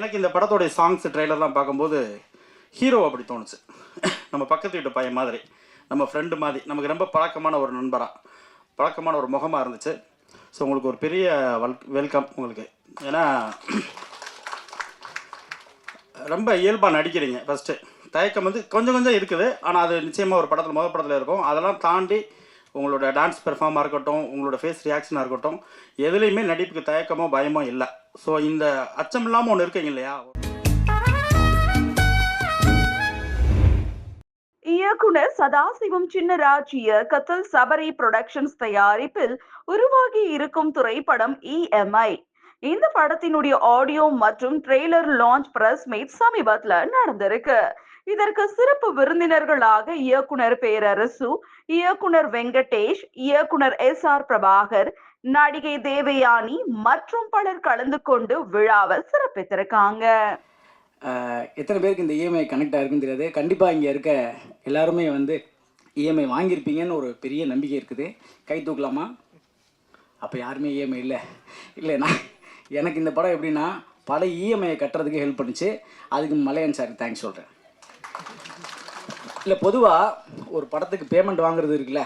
எனக்கு இந்த படத்தோடைய சாங்ஸ் ட்ரெய்லர்லாம் பார்க்கும்போது ஹீரோ அப்படி தோணுச்சு. நம்ம பக்கத்து வீட்டு பையன் மாதிரி நம்ம ஃப்ரெண்டு மாதிரி நமக்கு ரொம்ப பழக்கமான ஒரு நண்பராக பழக்கமான ஒரு முகமாக இருந்துச்சு. ஸோ உங்களுக்கு ஒரு பெரிய வெல் வெல்கம் உங்களுக்கு. ஏன்னா ரொம்ப இயல்பாக நடிக்கிறீங்க ஃபஸ்ட்டு தயக்கம் வந்து கொஞ்சம் கொஞ்சம் இருக்குது. ஆனால் அது நிச்சயமாக ஒரு படத்தில் முதல் படத்தில் இருக்கும். அதெல்லாம் தாண்டி உங்களோட டான்ஸ் பெர்ஃபார்மாக இருக்கட்டும் உங்களோட ஃபேஸ் ரியாக்ஷனாக இருக்கட்டும் எதுலேயுமே நடிப்புக்கு தயக்கமோ பயமோ இல்லை. ஸோ இந்த அச்சம் இல்லாமல் ஒன்று இருக்கீங்க இல்லையா? இயக்குனர் சதாசிவம் சின்னராஜ் இயக்கத்தில் சபரி புரொடக்ஷன்ஸ் தயாரிப்பில் உருவாகி இருக்கும் திரைப்படம் இஎம்ஐ இந்த படத்தினுடைய ஆடியோ மற்றும் ட்ரெய்லர் லான்ச் பிரஸ் மீட் சமீபத்துல நடந்திருக்கு. இதற்கு சிறப்பு விருந்தினர்களாக இயக்குனர் பேரரசு இயக்குனர் வெங்கடேஷ் இயக்குனர் எஸ் ஆர் பிரபாகர் நடிகை தேவயானி மற்றும் பலர் கலந்து கொண்டு விழாவை சிறப்பித்திருக்காங்க. எத்தனை பேருக்கு இந்த இஎம்ஐ கனெக்ட் ஆயிருக்குன்னு தெரியாது. கண்டிப்பாக இங்கே இருக்க எல்லாருமே வந்து இஎம்ஐ வாங்கியிருப்பீங்கன்னு ஒரு பெரிய நம்பிக்கை இருக்குது. கை தூக்கலாமா? அப்போ யாருமே இஎம்ஐ இல்லை. இல்லை நான் எனக்கு இந்த படம் எப்படின்னா பல இஎம்ஐயை கட்டுறதுக்கு ஹெல்ப் பண்ணுச்சு. அதுக்கு மலையன் சார் தேங்க்ஸ் சொல்கிறேன் இல்லை பொதுவாக ஒரு படத்துக்கு பேமெண்ட் வாங்குறது இருக்குல்ல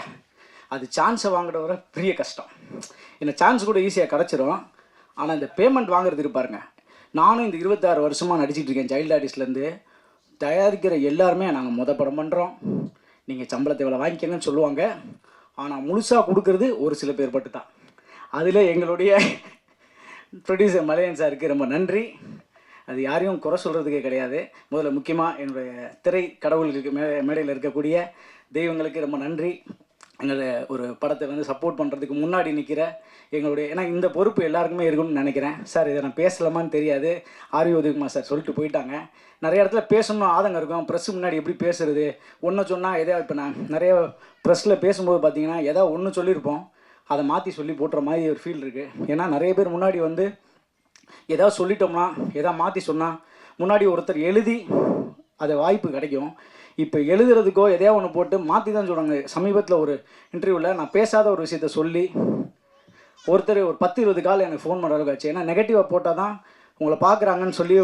அது சான்ஸை வாங்குறத பெரிய கஷ்டம். எனக்கு சான்ஸ் கூட ஈஸியாக கிடச்சிரும். ஆனால் இந்த பேமெண்ட் வாங்குறது இருப்பாருங்க நானும் இந்த இருபத்தாறு வருஷமாக நடிச்சிட்டு இருக்கேன் சைல்டு ஆர்டிஸ்ட்லேருந்து தயாரிக்கிற எல்லாருமே நாங்கள் முத படம் பண்ணுறோம் நீங்கள் சம்பளத்தை இவ்வளோ வாங்கிக்கங்கன்னு சொல்லுவாங்க. ஆனால் முழுசாக கொடுக்கறது ஒரு சில பேர் மட்டும் தான் அதில் எங்களுடைய ப்ரொடியூசர் மலையன் சாருக்கு ரொம்ப நன்றி. அது யாரையும் குறை சொல்கிறதுக்கே கிடையாது. முதல்ல முக்கியமாக என்னுடைய திரை கடவுளுக்கு மே மேடையில் இருக்கக்கூடிய தெய்வங்களுக்கு ரொம்ப நன்றி. எங்களை ஒரு படத்தை வந்து சப்போர்ட் பண்ணுறதுக்கு முன்னாடி நிற்கிற எங்களுடைய ஏன்னா இந்த பொறுப்பு எல்லாருக்குமே இருக்கும்னு நினைக்கிறேன். சார் இதை நான் பேசலாமான்னு தெரியாது. ஆர்வி உதயகுமார் சார் சொல்லிட்டு போயிட்டாங்க. நிறைய இடத்துல பேசணும் ஆதங்கம் இருக்கும். ப்ரெஸ் முன்னாடி எப்படி பேசுறது? ஒன்று சொன்னால் எதோ இப்போ நான் நிறைய ப்ரெஸ்ஸில் பேசும்போது பார்த்தீங்கன்னா எதாவது ஒன்று சொல்லியிருப்போம். அதை மாற்றி சொல்லி போட்டுற மாதிரி ஒரு ஃபீல் இருக்குது ஏன்னா நிறைய பேர் முன்னாடி வந்து எதாவது சொல்லிட்டோம்னா எதாவது மாற்றி சொன்னால் முன்னாடி ஒருத்தர் எழுதி அது வாய்ப்பு கிடைக்கும். இப்போ எழுதுறதுக்கோ எதையா ஒன்று போட்டு மாற்றி தான் சொல்கிறாங்க சமீபத்தில் ஒரு இன்டர்வியூவில் நான் பேசாத ஒரு விஷயத்த சொல்லி ஒருத்தர் ஒரு பத்து இருபது கால் எனக்கு ஃபோன் பண்ணுற அளவுக்கு ஆச்சு. ஏன்னா நெகட்டிவாக போட்டால் தான் உங்களை பார்க்குறாங்கன்னு சொல்லி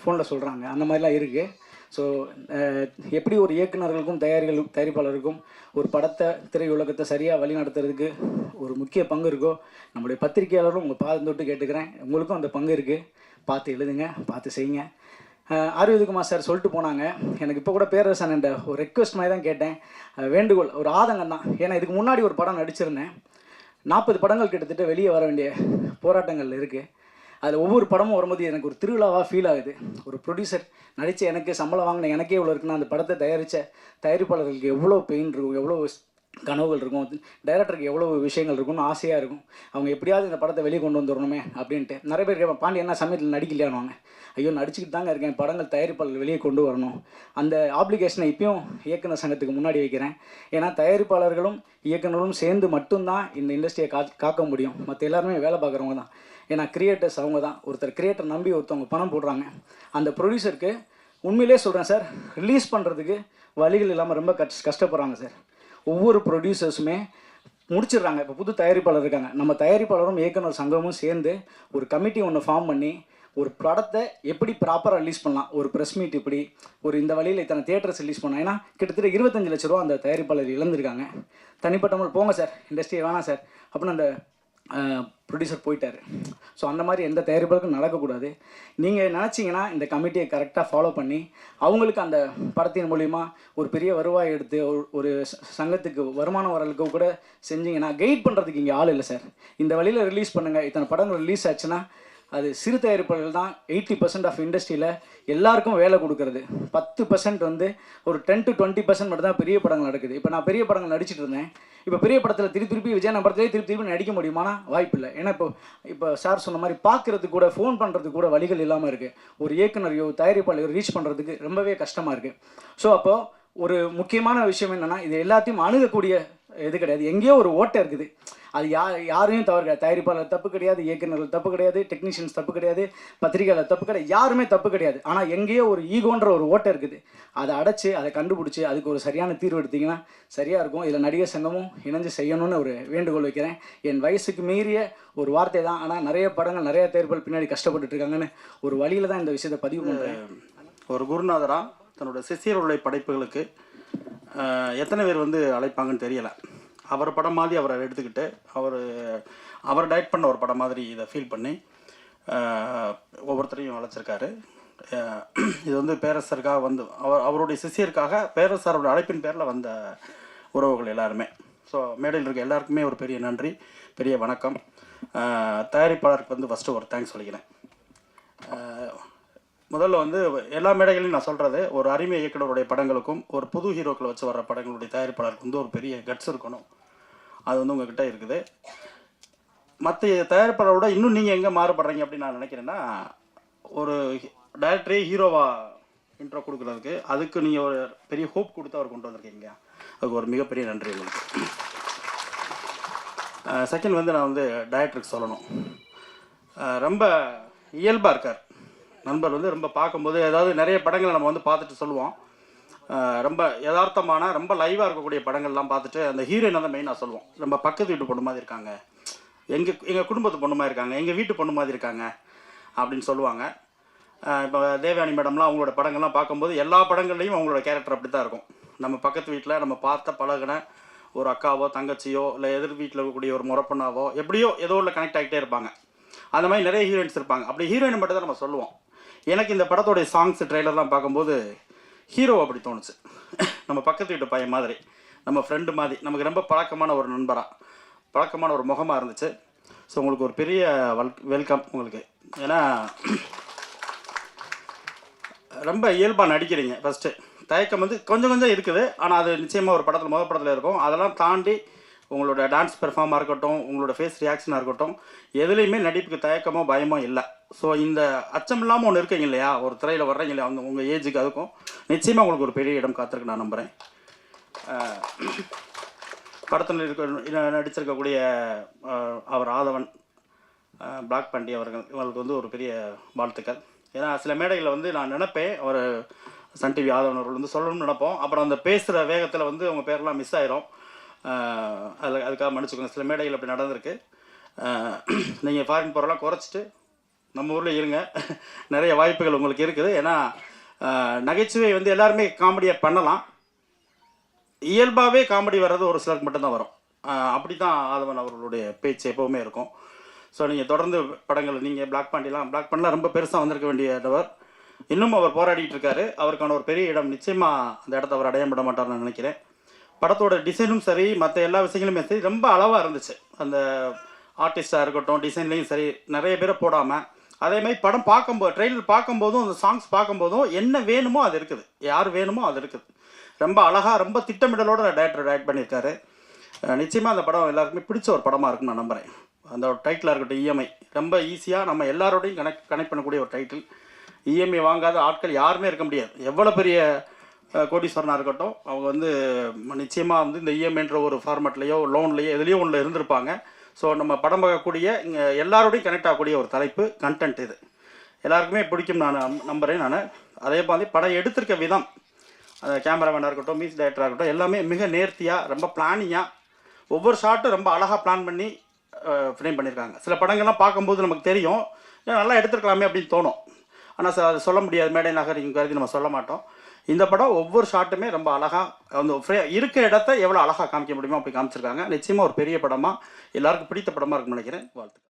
ஃபோனில் சொல்கிறாங்க அந்த மாதிரிலாம் இருக்குது ஸோ எப்படி ஒரு இயக்குனர்களுக்கும் தயாரிகள் தயாரிப்பாளருக்கும் ஒரு படத்தை திரையுலகத்தை சரியாக வழி நடத்துறதுக்கு ஒரு முக்கிய பங்கு இருக்கோ நம்முடைய பத்திரிகையாளரும் உங்கள் பாதம் தொட்டு கேட்டுக்கிறேன். உங்களுக்கும் அந்த பங்கு இருக்குது பார்த்து எழுதுங்க பார்த்து செய்யுங்க. ஆரோக்கியகுமார் சார் சொல்லிட்டு போனாங்க. எனக்கு இப்போ கூட பேரரசன் என்ற ஒரு ரெக்வஸ்ட் மாதிரி தான் கேட்டேன். வேண்டுகோள் ஒரு ஆதங்கம் தான். ஏன்னா இதுக்கு முன்னாடி ஒரு படம் நடிச்சிருந்தேன். நாற்பது படங்கள் கிட்டத்தட்ட வெளியே வர வேண்டிய போராட்டங்கள் இருக்குது அதில் ஒவ்வொரு படமும் வரும்போது எனக்கு ஒரு திருவிழாவாக ஃபீல் ஆகுது. ஒரு ப்ரொடியூசர் நடித்த எனக்கு சம்பளம் வாங்கின எனக்கே இவ்வளோ இருக்குன்னா அந்த படத்தை தயாரித்த தயாரிப்பாளர்களுக்கு எவ்வளோ பெயின் இருக்கும் எவ்வளோ கனவுகள் இருக்கும். டைரக்டருக்கு எவ்வளோ விஷயங்கள் இருக்கும்னு ஆசையாக இருக்கும். அவங்க எப்படியாவது இந்த படத்தை வெளியே கொண்டு வந்துடணுமே அப்படின்ட்டு. நிறைய பேர் கேட்பாங்க பாண்டி என்ன சமயத்தில் நடிக்கலையானுவாங்க ஐயோ நடிச்சுக்கிட்டு தாங்க இருக்கேன். படங்கள் தயாரிப்பாளர்கள் வெளியே கொண்டு வரணும். அந்த ஆப்ளிகேஷனை இப்பயும் இயக்குனர் சங்கத்துக்கு முன்னாடி வைக்கிறேன். ஏன்னா தயாரிப்பாளர்களும் இயக்குனரும் சேர்ந்து மட்டும்தான் இந்த இண்டஸ்ட்ரியை கா காக்க முடியும். மற்ற எல்லாருமே வேலை பார்க்குறவங்க தான். ஏன்னா கிரியேட்டர்ஸ் அவங்க தான். ஒருத்தர் கிரியேட்டர் நம்பி ஒருத்தவங்க பணம் போடுறாங்க. அந்த ப்ரொடியூசருக்கு உண்மையிலே சொல்கிறேன் சார் ரிலீஸ் பண்ணுறதுக்கு வழிகள் இல்லாமல் ரொம்ப கஷ் கஷ்டப்படுறாங்க சார். ஒவ்வொரு ப்ரொடியூசர்ஸுமே முடிச்சிடுறாங்க. இப்போ புது தயாரிப்பாளர் இருக்காங்க. நம்ம தயாரிப்பாளரும் இயக்குனர் சங்கமும் சேர்ந்து ஒரு கமிட்டி ஒன்று ஃபார்ம் பண்ணி ஒரு படத்தை எப்படி ப்ராப்பராக ரிலீஸ் பண்ணலாம்? ஒரு ப்ரெஸ் மீட் இப்படி ஒரு இந்த வழியில் இத்தனை தேட்டர்ஸ் ரிலீஸ் பண்ணலாம்? ஏன்னா கிட்டத்தட்ட இருபத்தஞ்சு லட்ச ரூபா அந்த தயாரிப்பாளர் இழந்திருக்காங்க. தனிப்பட்டவங்க போங்க சார். இண்டஸ்ட்ரி வேணாம் சார். அப்படின்னு அந்த ப்ரொடியூசர் போயிட்டார். ஸோ அந்த மாதிரி எந்த தயாரிப்புகளுக்கும் நடக்கக்கூடாது. நீங்கள் நினச்சிங்கன்னா இந்த கமிட்டியை கரெக்டாக ஃபாலோ பண்ணி அவங்களுக்கு அந்த படத்தின் மூலிமா ஒரு பெரிய வருவாய் எடுத்து ஒரு ஒரு சங்கத்துக்கு வருமானம் வரலுக்கு கூட செஞ்சீங்கன்னா கைட் பண்ணுறதுக்கு இங்கே ஆள் இல்லை சார் இந்த வழியில் ரிலீஸ் பண்ணுங்கள் இத்தனை படங்கள் ரிலீஸ் ஆச்சுன்னா அது சிறு தயாரிப்பாளர்கள் தான் எயிட்டி பர்சன்ட் ஆஃப் இண்டஸ்ட்ரியில் எல்லாருக்கும் வேலை கொடுக்கறது. பத்து பர்சன்ட் வந்து ஒரு டென் டு டுவெண்ட்டி பர்சன்ட் மட்டும் தான் பெரிய படங்கள் நடக்குது. இப்போ நான் பெரிய படங்கள் நடிச்சிட்டு இருந்தேன். இப்போ பெரிய படத்தில் திருப்பி திருப்பி விஜய் நான் படத்திலே திருப்பி திருப்பி நடிக்க முடியுமானா வாய்ப்பு இல்லை. ஏன்னா இப்போ இப்போ சார் சொன்ன மாதிரி பார்க்கறதுக்கு கூட ஃபோன் பண்ணுறதுக்கு கூட வழிகள் இல்லாமல் இருக்குது ஒரு இயக்குனரையோ தயாரிப்பாளையோ ரீச் பண்ணுறதுக்கு ரொம்பவே கஷ்டமாக இருக்குது ஸோ அப்போது ஒரு முக்கியமான விஷயம் என்னென்னா இது எல்லாத்தையும் அணுகக்கூடிய இது கிடையாது. எங்கேயோ ஒரு ஓட்டை இருக்குது. அது யார் யாரையும் தவறு கிடையாது. தயாரிப்பாளர் தப்பு கிடையாது இயக்குநர்கள் தப்பு கிடையாது டெக்னீஷியன்ஸ் தப்பு கிடையாது பத்திரிகையாளர் தப்பு கிடையாது யாருமே தப்பு கிடையாது. ஆனால் எங்கேயோ ஒரு ஈகோன்ற ஒரு ஓட்டை இருக்குது. அதை அடைச்சி அதை கண்டுபிடிச்சி அதுக்கு ஒரு சரியான தீர்வு எடுத்திங்கன்னா சரியாக இருக்கும். இதில் நடிகர் சங்கமும் இணைஞ்சு செய்யணும்னு ஒரு வேண்டுகோள் வைக்கிறேன். என் வயசுக்கு மீறிய ஒரு வார்த்தை தான். ஆனால் நிறைய படங்கள் நிறைய தயாரிப்பாளர் பின்னாடி கஷ்டப்பட்டுட்டு இருக்காங்கன்னு ஒரு வழியில் தான் இந்த விஷயத்தை பதிவு பண்ணுறேன் ஒரு குருநாதரா தன்னோட சிசியருடைய படைப்புகளுக்கு எத்தனை பேர் வந்து அழைப்பாங்கன்னு தெரியலை. அவர் படம் மாதிரி அவரை எடுத்துக்கிட்டு அவர் அவர் டைரக்ட் பண்ண ஒரு படம் மாதிரி இதை ஃபீல் பண்ணி ஒவ்வொருத்தரையும் அழைச்சிருக்காரு. இது வந்து பேரரசருக்காக வந்து அவர் அவருடைய சிஷியருக்காக பேரரசரோட அழைப்பின் பேரில் வந்த உறவுகள் எல்லாருமே. ஸோ மேடையில் இருக்க எல்லாருக்குமே ஒரு பெரிய நன்றி பெரிய வணக்கம். தயாரிப்பாளருக்கு வந்து ஃபஸ்ட்டு ஒரு தேங்க்ஸ் சொல்லிக்கிறேன். முதல்ல வந்து எல்லா மேடைகளையும் நான் சொல்கிறது ஒரு அருமை இயக்குனருடைய படங்களுக்கும் ஒரு புது ஹீரோக்களை வச்சு வர்ற படங்களுடைய தயாரிப்பாளருக்கு வந்து ஒரு பெரிய கட்ஸ் இருக்கணும். அது வந்து உங்ககிட்ட இருக்குது. மற்ற தயாரிப்பாளரை விட இன்னும் நீங்கள் எங்கே மாறுபடுறீங்க அப்படின்னு நான் நினைக்கிறேன்னா ஒரு டேரக்டரே ஹீரோவா இன்ட்ரோ கொடுக்குறதுக்கு அதுக்கு நீங்கள் ஒரு பெரிய ஹோப் கொடுத்து அவர் கொண்டு வந்திருக்கீங்க. அதுக்கு ஒரு மிகப்பெரிய நன்றி உங்களுக்கு. செகண்ட் வந்து நான் வந்து டேரக்டருக்கு சொல்லணும். ரொம்ப இயல்பாக இருக்கார். நண்பர் வந்து ரொம்ப பார்க்கும்போது ஏதாவது நிறைய படங்களை நம்ம வந்து பார்த்துட்டு சொல்லுவோம். ரொம்ப யதார்த்தமான ரொம்ப லைவாக இருக்கக்கூடிய படங்கள்லாம் பார்த்துட்டு அந்த ஹீரோயினை தான் மெயினாக சொல்லுவோம் நம்ம பக்கத்து வீட்டு பொண்ணு மாதிரி இருக்காங்க. எங்கள் எங்கள் குடும்பத்து பொண்ணு மாதிரி இருக்காங்க. எங்கள் வீட்டு பொண்ணு மாதிரி இருக்காங்க அப்படின்னு சொல்லுவாங்க. இப்போ தேவயானி மேடம்லாம் அவங்களோட படங்கள்லாம் பார்க்கும்போது எல்லா படங்கள்லையும் அவங்களோட கேரக்டர் அப்படி தான் இருக்கும். நம்ம பக்கத்து வீட்டில் நம்ம பார்த்த பழகின ஒரு அக்காவோ தங்கச்சியோ இல்லை எதிர் வீட்டில் இருக்கக்கூடிய ஒரு முறப்பண்ணாவோ எப்படியோ ஏதோ ஒன்று கனெக்ட் ஆகிட்டே இருப்பாங்க. அந்த மாதிரி நிறைய ஹீரோயின்ஸ் இருப்பாங்க. அப்படி ஹீரோயின் மட்டும் தான் நம்ம சொல்லுவோம். எனக்கு இந்த படத்தோடைய சாங்ஸ் ட்ரெய்லர்லாம் பார்க்கும்போது ஹீரோ அப்படி தோணுச்சு. நம்ம பக்கத்து வீட்டு பையன் மாதிரி நம்ம ஃப்ரெண்டு மாதிரி நமக்கு ரொம்ப பழக்கமான ஒரு நண்பராக பழக்கமான ஒரு முகமாக இருந்துச்சு. ஸோ உங்களுக்கு ஒரு பெரிய வெல் வெல்கம் உங்களுக்கு. ஏன்னா ரொம்ப இயல்பாக நடிக்கிறீங்க ஃபஸ்ட்டு தயக்கம் வந்து கொஞ்சம் கொஞ்சம் இருக்குது. ஆனால் அது நிச்சயமாக ஒரு படத்தில் முதல் படத்தில் இருக்கும். அதெல்லாம் தாண்டி உங்களோட டான்ஸ் பெர்ஃபார்மாக இருக்கட்டும் உங்களோட ஃபேஸ் ரியாக்ஷனாக இருக்கட்டும் எதுலேயுமே நடிப்புக்கு தயக்கமோ பயமோ இல்லை. ஸோ இந்த அச்சம் இல்லாமல் ஒன்று இருக்கீங்க இல்லையா? ஒரு திரையில் வர்றீங்க இல்லையா? அவங்க உங்கள் ஏஜுக்கு அதுக்கும். நிச்சயமாக உங்களுக்கு ஒரு பெரிய இடம் காத்திருக்கு நான் நம்புகிறேன் படத்தில் இருக்க நடிச்சிருக்கக்கூடிய அவர் ஆதவன் பிளாக் பாண்டி அவர்கள் இவங்களுக்கு வந்து ஒரு பெரிய வாழ்த்துக்கள். ஏன்னா சில மேடைகளில் வந்து நான் நினப்பேன் அவர் சன் டிவி ஆதவன் அவர்கள் வந்து சொல்லணும்னு நினைப்போம். அப்புறம் அந்த பேசுகிற வேகத்தில் வந்து அவங்க பேரெலாம் மிஸ் ஆயிரும். அதில் அதுக்காக மன்னிச்சுக்கோங்க. சில மேடைகள் அப்படி நடந்திருக்கு. நீங்கள் ஃபாரின் போகிறலாம் குறைச்சிட்டு நம்ம ஊரில் இருங்க. நிறைய வாய்ப்புகள் உங்களுக்கு இருக்குது. ஏன்னா நகைச்சுவை வந்து எல்லாருமே காமெடியாக பண்ணலாம். இயல்பாகவே காமெடி வர்றது ஒரு சிலருக்கு மட்டும்தான் வரும். அப்படி தான் ஆதவன் அவர்களுடைய பேச்சு எப்போவுமே இருக்கும். ஸோ நீங்கள் தொடர்ந்து படங்கள் நீங்கள் பிளாக் பாண்டிலாம் பிளாக் பண்ணலாம். ரொம்ப பெருசாக வந்திருக்க வேண்டியவர் இன்னும் அவர் போராடிட்டு இருக்காரு. அவருக்கான ஒரு பெரிய இடம் நிச்சயமாக அந்த இடத்த அவர் அடைய விட மாட்டார்னு நான் நினைக்கிறேன். படத்தோட டிசைனும் சரி மற்ற எல்லா விஷயங்களுமே சரி ரொம்ப அளவாக இருந்துச்சு. அந்த ஆர்டிஸ்டாக இருக்கட்டும் டிசைன்லேயும் சரி நிறைய பேரை போடாமல் அதே மாதிரி படம் பார்க்கும்போது ட்ரெயிலர் பார்க்கும்போதும் அந்த சாங்ஸ் பார்க்கும்போதும் என்ன வேணுமோ அது இருக்குது. யார் வேணுமோ அது இருக்குது. ரொம்ப அழகாக ரொம்ப திட்டமிடலோடு டேரக்டர் டைரக்ட் பண்ணியிருக்காரு. நிச்சயமாக அந்த படம் எல்லாருக்குமே பிடிச்ச ஒரு படமாக இருக்குன்னு நான் நம்புகிறேன் அந்த ஒரு டைட்டிலாக இருக்கட்டும் இஎம்ஐ ரொம்ப ஈஸியாக நம்ம எல்லாரோடையும் கனெக்ட் கனெக்ட் பண்ணக்கூடிய ஒரு டைட்டில் இஎம்ஐ வாங்காத ஆட்கள் யாருமே இருக்க முடியாது. எவ்வளோ பெரிய கோடீஸ்வரனாக இருக்கட்டும் அவங்க வந்து நிச்சயமாக வந்து இந்த இஎம்ஐன்ற ஒரு ஃபார்மேட்லேயோ லோன்லேயோ எதுலேயோ ஒன்றில் இருந்திருப்பாங்க. ஸோ நம்ம படம் பார்க்கக்கூடிய இங்கே எல்லாரோடையும் கனெக்ட் ஆகக்கூடிய ஒரு தலைப்பு கண்டென்ட் இது. எல்லாருக்குமே பிடிக்கும் நான் நம்- நான். அதே மாதிரி படம் எடுத்திருக்க விதம் அந்த கேமராமேனாக இருக்கட்டும் மியூசிக் டைரக்டராக இருக்கட்டும் எல்லாமே மிக நேர்த்தியாக ரொம்ப பிளானிங்காக ஒவ்வொரு ஷாட்டும் ரொம்ப அழகாக பிளான் பண்ணி ஃப்ரேம் பண்ணியிருக்காங்க சில படங்கள்லாம் பார்க்கும்போது நமக்கு தெரியும் நல்லா எடுத்துருக்கலாமே அப்படின்னு தோணும். ஆனால் சார் அது சொல்ல முடியாது. மேடை நகர் இங்கே கருதி நம்ம சொல்ல மாட்டோம். இந்த படம் ஒவ்வொரு ஷாட்டுமே ரொம்ப அழகாக அந்த ஃப்ரே இருக்கிற இடத்த எவ்வளோ அழகாக காமிக்க முடியுமோ அப்படி காமிச்சிருக்காங்க. நிச்சயமாக ஒரு பெரிய படமாக எல்லாருக்கும் பிடித்த படமாக இருக்கும்னு நினைக்கிறேன். வாழ்த்து